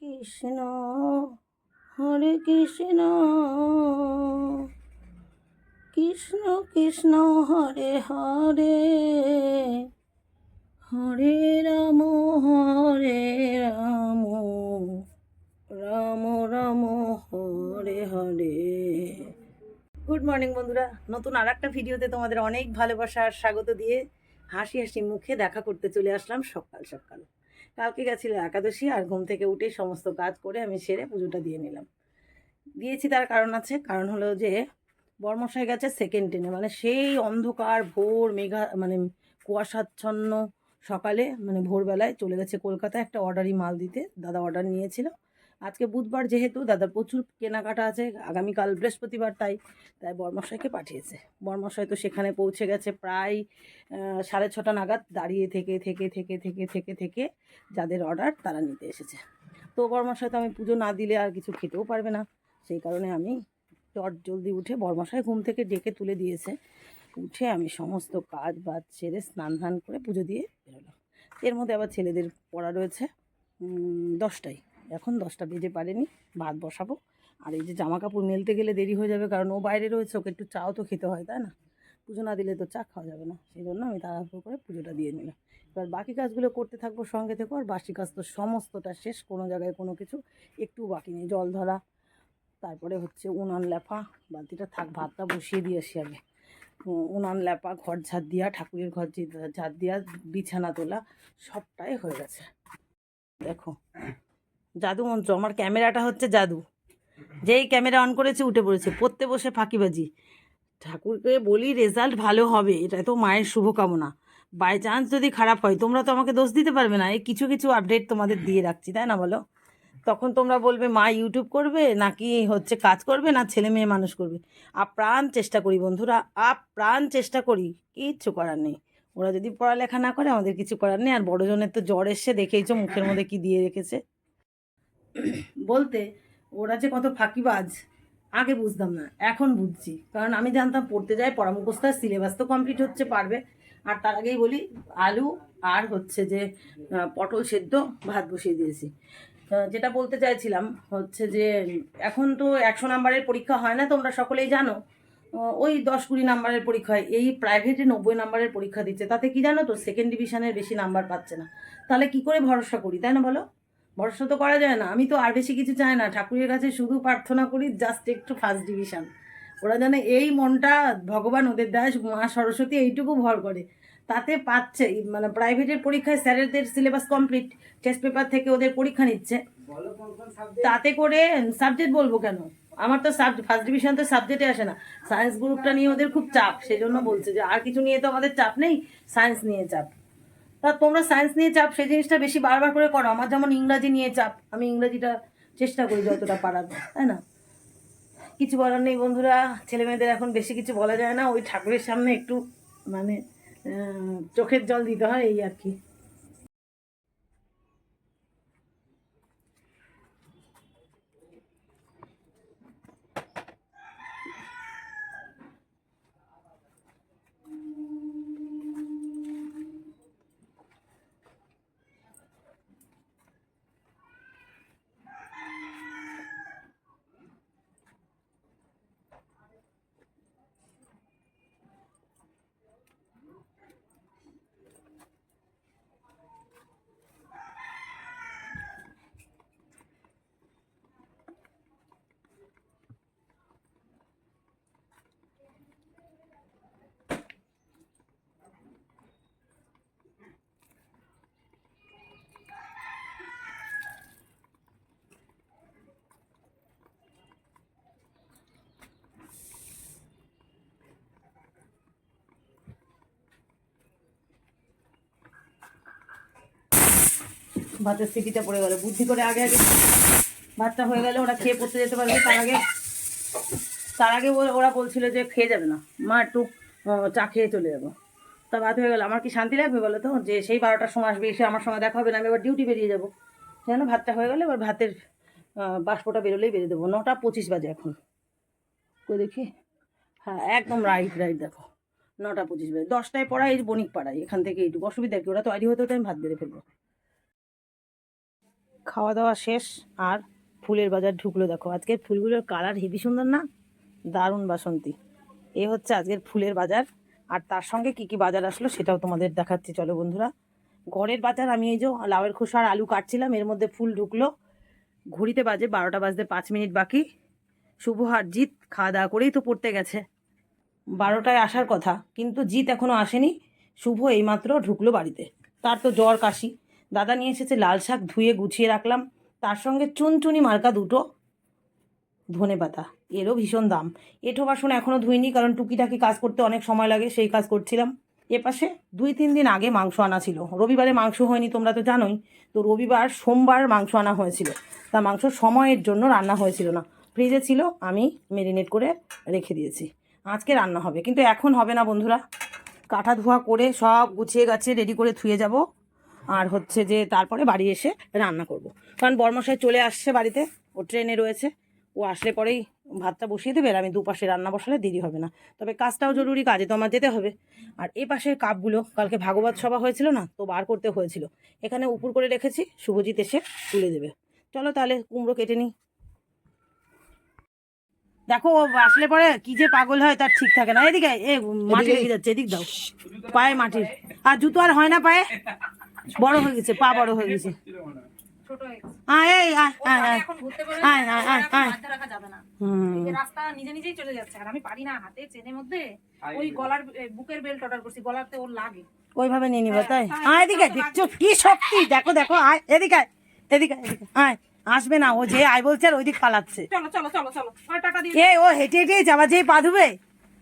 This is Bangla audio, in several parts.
কৃষ্ণ, হরে কৃষ্ণ। কৃষ্ণ কৃষ্ণ, হরে হরে। হরে রাম হরে রাম। রাম রাম, হরে হরে। গুড মর্নিং বন্ধুরা। নতুন আর একটা ভিডিওতে তোমাদের অনেক ভালোবাসা আর স্বাগত দিয়ে হাসি হাসি মুখে দেখা করতে চলে আসলাম সকাল সকাল। কালকে গেছিল একাদশী আর ঘুম থেকে উঠে সমস্ত কাজ করে আমি সেরে পুজোটা দিয়ে নিলাম। দিয়েছি তার কারণ আছে, কারণ হলো যে বর্মশাই গেছে সেকেন্ড ট্রেনে মানে সেই অন্ধকার ভোর মেঘা মানে কুয়াশাচ্ছন্ন সকালে মানে ভোরবেলায় চলে গেছে কলকাতায়, একটা অর্ডারই মাল দিতে, দাদা অর্ডার নিয়েছিল। আজকে বুধবার যেহেতু দাদার প্রচুর কেনাকাটা আছে, আগামীকাল বৃহস্পতিবার তাই তাই বর্মশাইকে পাঠিয়েছে। বর্মশাই তো সেখানে পৌঁছে গেছে প্রায় সাড়ে ছটা নাগাদ দাঁড়িয়ে থেকে থেকে থেকে থেকে থেকে থেকে যাদের অর্ডার তারা নিতে এসেছে। তো বর্মশাই তো আমি পুজো না দিলে আর কিছু খেতেও পারবে না। সেই কারণে আমি চট জলদি উঠে বর্মশাই ঘুম থেকে ডেকে তুলে দিয়েছে। উঠে আমি সমস্ত কাজ বাজ সেরে স্নান ধান করে পুজো দিয়ে বেরোলাম। এর মধ্যে আবার ছেলেদের পড়া রয়েছে দশটায়। এখন দশটা বেজে পারেনি, ভাত বসাবো। আর এই যে জামা কাপড় মেলতে গেলে দেরি হয়ে যাবে, কারণ ও বাইরে রয়েছে, ওকে একটু চাও তো খেতে হয়, তাই না? পুজো না দিলে তো চা খাওয়া যাবে না সেই জন্য আমি তাড়াহুড়ো করে পুজোটা দিয়ে নিলাম। এবার বাকি কাজগুলো করতে থাকব সঙ্গে থেকো আর বাসি কাজ তো সমস্তটা শেষ, কোনো জায়গায় কোনো কিছু একটু বাকি নেই, জল ধরা, তারপরে হচ্ছে উনান লেপা বালতিটা থাক, ভাতটা বসিয়ে দিয়ে আসি আগে। উনান লেপা ঘর ঝাড় দিয়া, ঠাকুরের ঘর ঝাড় দিয়া, বিছানা তোলা, সবটাই হয়ে গেছে। দেখো জাদু মন্ত্র আমার ক্যামেরাটা হচ্ছে জাদু। যেই ক্যামেরা অন করেছে, উঠে পড়েছে। পড়তে বসে ফাঁকিবাজি। ঠাকুরকে বলি রেজাল্ট ভালো হবে। এটা তো মায়ের শুভকামনা। বাই চান্স যদি খারাপ হয়, তোমরা তো আমাকে দোষ দিতে পারবে না। এই কিছু কিছু আপডেট তোমাদের দিয়ে রাখছি, তাই না বলো? তখন তোমরা বলবে, মা ইউটিউব করবে? নাকি হচ্ছে কাজ করবে? না ছেলে মেয়ে মানুষ করবে? আপ্রাণ চেষ্টা করি বন্ধুরা, আপ্রাণ চেষ্টা করি। কিচ্ছু করার নেই। ওরা যদি পড়ালেখা না করে, আমাদের কিছু করার নেই। আর বড়জনের তো জ্বর এসছে দেখেইছো মুখের মধ্যে কি দিয়ে রেখেছে। বলতে ওরা যে কত ফাঁকিবাজ, আগে বুঝতাম না, এখন বুঝছি। কারণ আমি জানতাম পড়তে যাই পরামুখস্থার সিলেবাস তো কমপ্লিট হচ্ছে, পারবে। আর তার আগেই বলি, আলু আর হচ্ছে যে পটল সেদ্ধ, ভাত বসিয়ে দিয়েছি। যেটা বলতে চাইছিলাম হচ্ছে যে, এখন তো একশো নাম্বারের পরীক্ষা হয় না, তোমরা সকলেই জানো। ওই দশ কুড়ি নাম্বারের পরীক্ষা হয়, এই প্রাইভেটে নব্বই নাম্বারের পরীক্ষা দিচ্ছে। তাতে কি জানো তো সেকেন্ড ডিভিশনের বেশি নাম্বার পাচ্ছে না। তাহলে কি করে ভরসা করি, তাই না বলো? ভরসা তো করা যায় না। আমি তো আর বেশি কিছু চাই না। ঠাকুরের কাছে শুধু প্রার্থনা করি জাস্ট একটু ফার্স্ট ডিভিশন ওরা জানে এই মনটা ভগবান ওদের দাস মা সরস্বতী এইটুকু ভর করে। তাতে পাচ্ছে মানে প্রাইভেটের পরীক্ষায় স্যারেদের সিলেবাস কমপ্লিট টেস্ট পেপার থেকে ওদের পরীক্ষা নিচ্ছে। তাতে করে সাবজেক্ট বলব কেন? আমার তো সাবজেক্ট ফার্স্ট ডিভিশন তো সাবজেক্টে আসে না। সায়েন্স গ্রুপটা নিয়ে ওদের খুব চাপ সেই জন্য বলছে যে আর কিছু নিয়ে তো আমাদের চাপ নেই সায়েন্স নিয়ে চাপ। তা তোমরা সায়েন্স নিয়ে চাপ, সেই জিনিসটা বেশি বারবার করে করো। আমার যেমন ইংরাজি নিয়ে চাপ, আমি ইংরাজিটা চেষ্টা করি যতটা পারার, তাই না? কিছু বলার নেই বন্ধুরা ছেলে মেয়েদের এখন বেশি কিছু বলা যায় না, ওই ঠাকুরের সামনে একটু মানে চোখের জল দিতে হয়, এই আর কি। ভাতের সিটিটা পড়ে গেল। বুদ্ধি করে আগে আগে ভাতটা হয়ে গেলে ওরা খেয়ে পড়তে যেতে পারবে। তার আগে তার আগে ওরা বলছিল যে খেয়ে যাবে না। মা একটু চা খেয়ে চলে যাব। তা ভাত হয়ে গেল। আমার কি শান্তি লাগবে বলো তো? যে সেই বারোটার সময় আসবে, এসে আমার সময় দেখা হবে, না আমি এবার ডিউটি বেরিয়ে যাব। যেন ভাতটা হয়ে গেলে এবার ভাতের বাষ্পটা বেরোলেই বেরিয়ে দেবো। নটা পঁচিশ বাজে এখন। কই দেখি? হ্যাঁ একদম রাইট রাইট দেখো। নটা পঁচিশ বাজে। দশটায় পড়াই এই বণিক পাড়ায় এখান থেকে এইটুকু। অসুবিধা কি? ওরা তৈরি হতে হতে আমি ভাত বেড়ে ফেলব। খাওয়া দাওয়া শেষ আর ফুলের বাজার ঢুকলো দেখো। আজকের ফুলগুলোর কালার হেবি সুন্দর না? দারুণ বাসন্তী। এ হচ্ছে আজকের ফুলের বাজার। আর তার সঙ্গে কি কি বাজার আসলো সেটাও তোমাদের দেখাচ্ছি। চলো বন্ধুরা। ঘরের বাজার আমি এই যে লাউয়ের খোসা আর আলু কাটছিলাম, এর মধ্যে ফুল ঢুকলো। ঘড়িতে বাজে বারোটা বাজতে পাঁচ মিনিট বাকি। শুভ আর জিৎ খাওয়া দাওয়া করেই তো পড়তে গেছে। বারোটায় আসার কথা, কিন্তু জিৎ এখনও আসেনি। শুভ এইমাত্র ঢুকলো বাড়িতে। তার তো জ্বর কাশি। দাদা নিয়ে এসেছে লাল শাক ধুয়ে গুছিয়ে রাখলাম। তার সঙ্গে চুনচুনি মার্কা দুটো ধনে পাতা। এরও ভীষণ দাম। এঁঠো বাসন এখনও ধুইনি, কারণ টুকিটাকি কাজ করতে অনেক সময় লাগে, সেই কাজ করছিলাম। এপাশে দুই তিন দিন আগে মাংস আনা ছিল। রবিবারে মাংস হয়নি, তোমরা তো জানোই। তো রবিবার, সোমবার মাংস আনা হয়েছিল। তা মাংস সময়ের জন্য রান্না হয়েছিল না। ফ্রিজে ছিল, আমি মেরিনেট করে রেখে দিয়েছি। আজকে রান্না হবে, কিন্তু এখন হবে না বন্ধুরা। কাঠা ধোয়া করে সব গুছিয়ে গাছে রেডি করে থুয়ে যাব। আর হচ্ছে যে তারপরে বাড়ি এসে রান্না করব। কারণ বর্মশাই চলে আসছে বাড়িতে ও ট্রেনে রয়েছে। ও আসলে পরেই ভাতটা বসিয়ে দেবে আর আমি দুপাশে রান্না বসালে দেরি হবে না। তবে কাজটাও জরুরি কাজে তো আমার যেতে হবে। আর এ পাশের কাপগুলো কালকে ভাগবত সভা হয়েছিল না তো বার করতে হয়েছিল। এখানে উপর করে রেখেছি শুভজিৎ এসে তুলে দেবে। চলো তাহলে কুমড়ো কেটে নিই। দেখো ও আসলে পরে কি যে পাগল হয় তার ঠিক থাকে না। এদিকে এ মাটি লেগে যাচ্ছে এদিক দাও। পায়ে মাটির। আর জুতো আর হয় না পায়ে? বড় হয়ে গেছে পা বড় হয়ে গেছে। ছোট হয়ে গেছে। আয় এই আয় আয় আয়। এখন ঘুরতে বেরোলে আয়, আয়, আয়, এখন আয়। হাতে রাখা যাবে না। হুম এই যে রাস্তা নিজে নিজেই চলে যাচ্ছে আর আমি পারি না হাতে চেনের মধ্যে ওই গলার বুকের বেল্ট অর্ডার করছি গলাতে ওর লাগে। ওইভাবে নিয়ে নিবে তাই? আয় এদিকে দেখছ কি শক্তি? দেখো দেখো আয় এদিকে আয়, এদিকে এদিকে আয়। আসবে না ও যে আয় বলছে আর ওইদিক পালাচ্ছে। চলো চলো চলো চলো ওই টাকা দিয়ে এ ও হেঁটে হেঁটে যাবা যে পা ধুবে।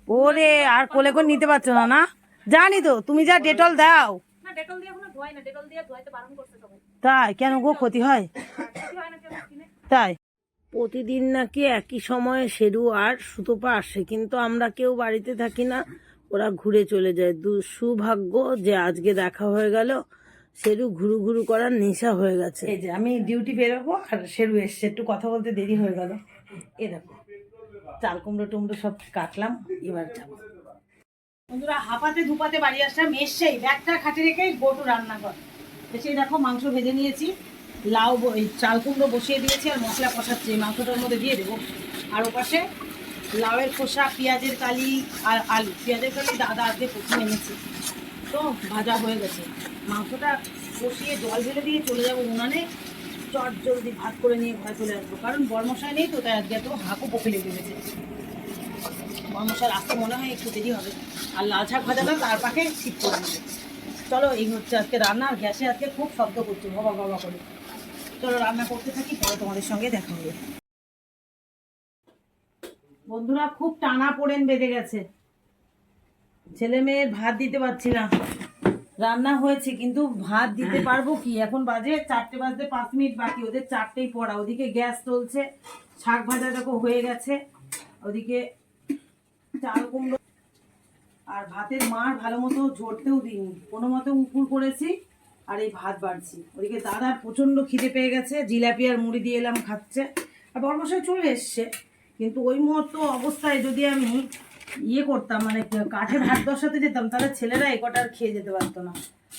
ওরে আর কোলে করে নিতে পারছ না না? জানি তো তুমি যা ডেটল দাও। ডেটল দিয়ে এখন ধোয়াই না ডেটল দিয়ে ধোয়াইতে বারণ করছে সবাই। তাই? কেন গো ক্ষতি হয় হয়? না কেন কিনে? তাই? প্রতিদিন নাকি একই সময়ে শেরু আর সুতোপা আসে কিন্তু আমরা কেউ বাড়িতে থাকি না ওরা ঘুরে চলে যায়। দুঃসুভাগ্য যে আজকে দেখা হয়ে গেল সেরু ঘুরু ঘুরু করার নেশা হয়ে গেছে। এই যে আমি ডিউটি বেরোবো আর সেরু এসছে একটু কথা বলতে দেরি হয়ে গেল। এ দেখো চাল কুমড়ো টুমড়ো সব কাটলাম এবার যাব। বন্ধুরা, হাঁপাতে ধুপাতে বাড়ি আসলাম এসেই ব্যাগটা খাটে রেখে গোটু রান্না কর। এসে দেখো মাংস ভেজে নিয়েছি, লাউ চাল কুমড়ো বসিয়ে দিয়েছি আর মশলা কষাচ্ছি মাংসটার মধ্যে দিয়ে দেবো। আর ওপাশে লাউয়ের খোসা, পেঁয়াজের কালি আর আলু। পেঁয়াজের কালি দাদা আজকে প্রথম এনেছি। তো ভাজা হয়ে গেছে। মাংসটা কষিয়ে জল ঢেলে দিয়ে চলে যাব উনানে। চট জলদি ভাত করে নিয়ে ঘরে চলে আসব। কারণ বর্মশাই নেই তো, তাই আজকে এত হাঁকু পকে লেগে গেছে মশার আসতে মনে হয় একটু দেরি হবে। আর লাল শাক ভাজাটা তার পাখে ঠিক করে চলো, এই হচ্ছে আজকে রান্না, আর গ্যাসে আজকে খুব শব্দ করছে বাবা বাবা করে। চলো, রান্না করতে থাকি, পরে তোমাদের সঙ্গে দেখা হবে। বন্ধুরা, খুব টানা পড়েন বেঁধে গেছে। ছেলে মেয়ের ভাত দিতে পারছি না। রান্না হয়েছে, কিন্তু ভাত দিতে পারব কি? এখন বাজে চারটে বাজতে পাঁচ মিনিট বাকি, ওদের চারটেই পড়া। ওদিকে গ্যাস চলছে, শাক ভাজা দেখো হয়ে গেছে। ওদিকে চাল কুমড়ো আর ভাতের মার ভালো মতো ঝরতেও দিইনি। কোনো মতো উপুর করেছি আর এই ভাত বাড়ছি। ওদিকে দাদার প্রচণ্ড খিদে পেয়ে গেছে জিলাপি আর মুড়ি দিয়ে এলাম খাচ্ছে। আর বর্মশাই চলে এসছে কিন্তু ওই মুহূর্ত অবস্থায় যদি আমি ইয়ে করতাম মানে কি- কাঠের ভাত বসাতে যেতাম তাহলে ছেলেরা এ কটা আর খেয়ে যেতে পারতো না।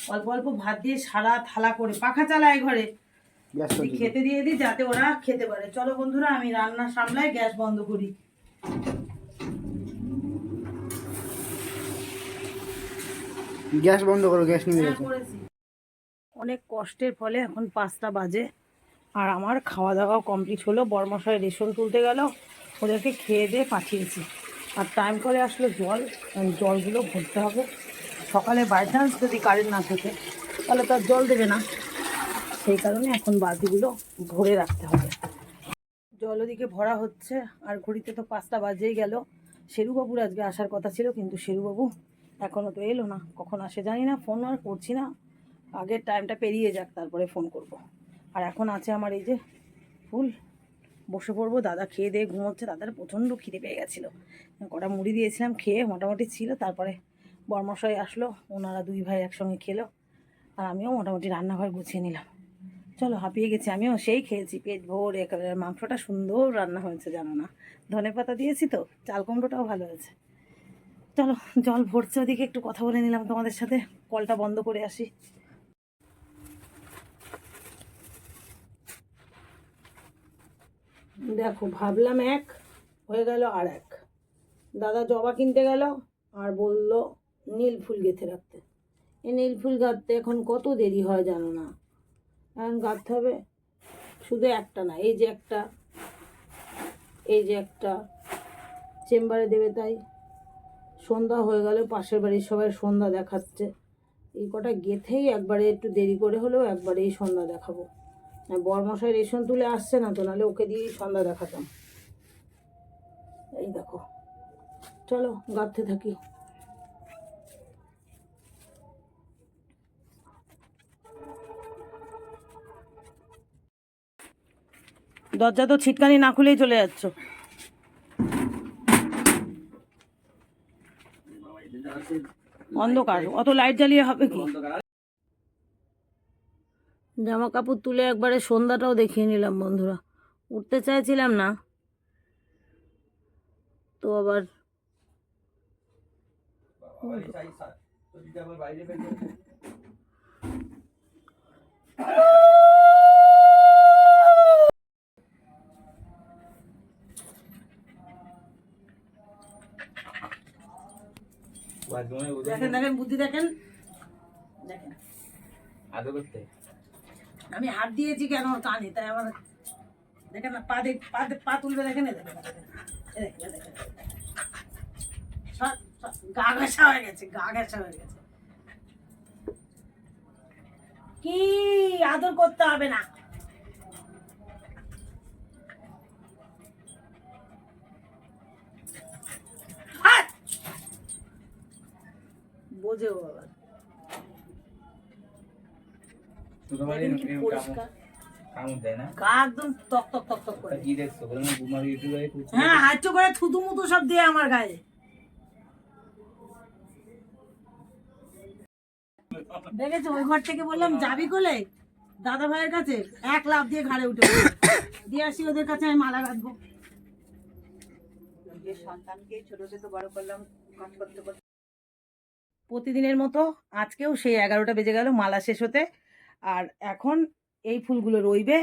অল্প অল্প ভাত দিয়ে সারা থালা করে পাখা চালায় ঘরে। খেতে দিয়ে দিই যাতে ওরা খেতে পারে। চলো বন্ধুরা আমি রান্না সামলায় গ্যাস বন্ধ করি। গ্যাস বন্ধ করো গ্যাস নিয়ে হ্যাঁ, গেছে করেছি। অনেক কষ্টের ফলে এখন পাঁচটা বাজে। আর আমার খাওয়া দাওয়া কমপ্লিট হলো। বর্মশায় রেশন তুলতে গেল। ওদেরকে খেয়ে দিয়ে পাঠিয়েছি। আর টাইম করে আসলে জল। জলগুলো ভরতে হবে। সকালে বাই চান্স যদি কারেন্ট না থাকে তাহলে তো আর জল দেবে না। সেই কারণে এখন বালতিগুলো ভরে রাখতে হবে। জল ওদিকে ভরা হচ্ছে। আর ঘড়িতে তো পাঁচটা বাজেই গেল। শেরুবাবুর আজকে আসার কথা ছিল কিন্তু শেরুবাবু এখনও তো এলো না, কখন আসে জানি না ফোন আর করছি না। আগের টাইমটা পেরিয়ে যাক, তারপরে ফোন করব। আর এখন আছে আমার এই যে ফুল, বসে পড়ব, দাদা খেয়ে দিয়ে ঘুমোচ্ছে, দাদার প্রচণ্ড খিদে পেয়ে গেছিল। কটা মুড়ি দিয়েছিলাম, খেয়ে মোটামুটি ছিল, তারপরে বর্মশাই আসলো, ওনারা দুই ভাই একসঙ্গে খেলো, আর আমিও মোটামুটি রান্নাঘর গুছিয়ে নিলাম। চলো, হাঁপিয়ে গেছি, আমিও সেই খেয়েছি, পেট ভোর, একেবারে মাংসটা সুন্দর রান্না হয়েছে, জানো না। ধনে পাতা দিয়েছি তো, চাল কুমড়োটাও ভালো হয়েছে। চলো, জল ভরছে ওদিকে, একটু কথা বলে নিলাম তোমাদের সাথে। কলটা বন্ধ করে আসি। দেখো, ভাবলাম এক, হয়ে গেল আর এক। দাদা জবা কিনতে গেল আর বলল নীল ফুল গেঁথে রাখতে। এই নীল ফুল গাঁথতে এখন কত দেরি হয় জানো না? এখন গাঁথতে হবে শুধু একটা না, এই যে একটা, এই যে একটা, চেম্বারে দেবে তাই। সন্ধ্যা হয়ে গেল, পাশের বাড়ির সবাই সন্ধ্যা দেখাচ্ছে। এই কটা গেথেই একবারে একটু দেরি করে হলেও একবারেই সন্ধ্যা দেখাবো। বরমশাই রেশন তুলে আসছে না তো, নাহলে ওকে দিয়েই সন্ধ্যা দেখাতাম। এই দেখো, চলো গাঁথতে থাকি। দরজা তো ছিটকানি না খুলেই চলে যাচ্ছ। অন্ধকার। অত লাইট জ্বালিয়ে হবে কি? জামা কাপড় তুলে একবারে সন্ধ্যাটাও দেখিয়ে নিলাম বন্ধুরা। উঠতে চাইছিলাম না। তো আবার দেখেন দেখেন বুদ্ধি দেখেন। দেখেন। আমি হাত দিয়েছি কেন কানে? তাই আমার দেখেন না পা দেখ পা পা তুলবে দেখেন গা ঘেঁষা হয়ে গেছে গা ঘেঁষা হয়ে গেছে। কি আদর করতে হবে না। বোঝে ও আবার হ্যাঁ হাইচো করে থুতু মুতু সব দিয়ে আমার গায়ে। দেখেছ? ওই ঘর থেকে বললাম যাবি কোলে? দাদা ভাইয়ের কাছে এক লাভ দিয়ে ঘাড়ে উঠে দিয়ে আসি ওদের কাছে আমি মালা রাখব প্রতিদিনের মতো আজকেও সেই এগারোটা বেজে গেল, মালা শেষ হতে। আর এখন এই ফুলগুলো রইবে,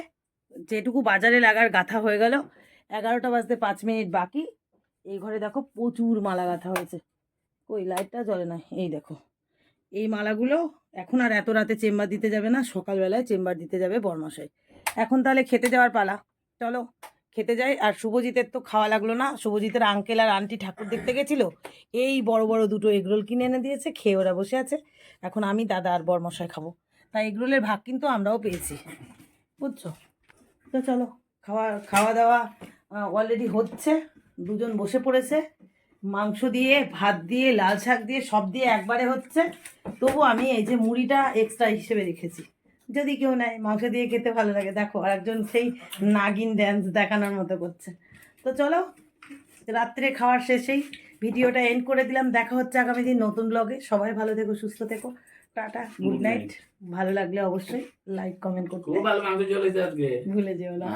যেটুকু বাজারে লাগার গাথা হয়ে গেল। এগারোটা বাজতে পাঁচ মিনিট বাকি। এই ঘরে দেখো প্রচুর মালা গাঁথা হয়েছে। ওই লাইটটা জ্বলে না? এই দেখো। এই মালাগুলো এখন আর এত রাতে চেম্বার দিতে যাবে না, সকালবেলায় চেম্বার দিতে যাবে বরমাসাই এখন তাহলে খেতে যাওয়ার পালা। চলো। খেতে যাই। আর শুভজিতের তো খাওয়া লাগল না। শুভজিতের আঙ্কেল আর আন্টি ঠাকুর দেখতে গেছিল। এই বড় বড় দুটো এগরোল কিনে এনে দিয়েছে, খেয়ে ওরা বসে আছে। এখন আমি, দাদা আর বরমশাই খাব। তাই এগরোলের ভাগ কিন্তু আমরাও পেয়েছি। বুঝছ? তো চলো, খাওয়া খাওয়া দাওয়া অলরেডি হচ্ছে। দুজন বসে পড়েছে। মাংস দিয়ে, ভাত দিয়ে, লাল শাক দিয়ে, সব দিয়ে একবারে হচ্ছে। তবু আমি এই যে মুড়িটা এক্সট্রা হিসেবে রেখেছি। যদি কেউ নেয় মাংস দিয়ে খেতে ভালো লাগে। দেখো আর একজন সেই নাগিন ড্যান্স দেখানোর মতো করছে। তো চলো রাত্রে খাওয়ার শেষেই ভিডিওটা এন্ড করে দিলাম। দেখা হচ্ছে আগামী দিন নতুন ব্লগে সবাই ভালো থেকো সুস্থ থেকো। টাটা গুড নাইট ভালো লাগলে অবশ্যই লাইক কমেন্ট করতে। ভালো যেও না।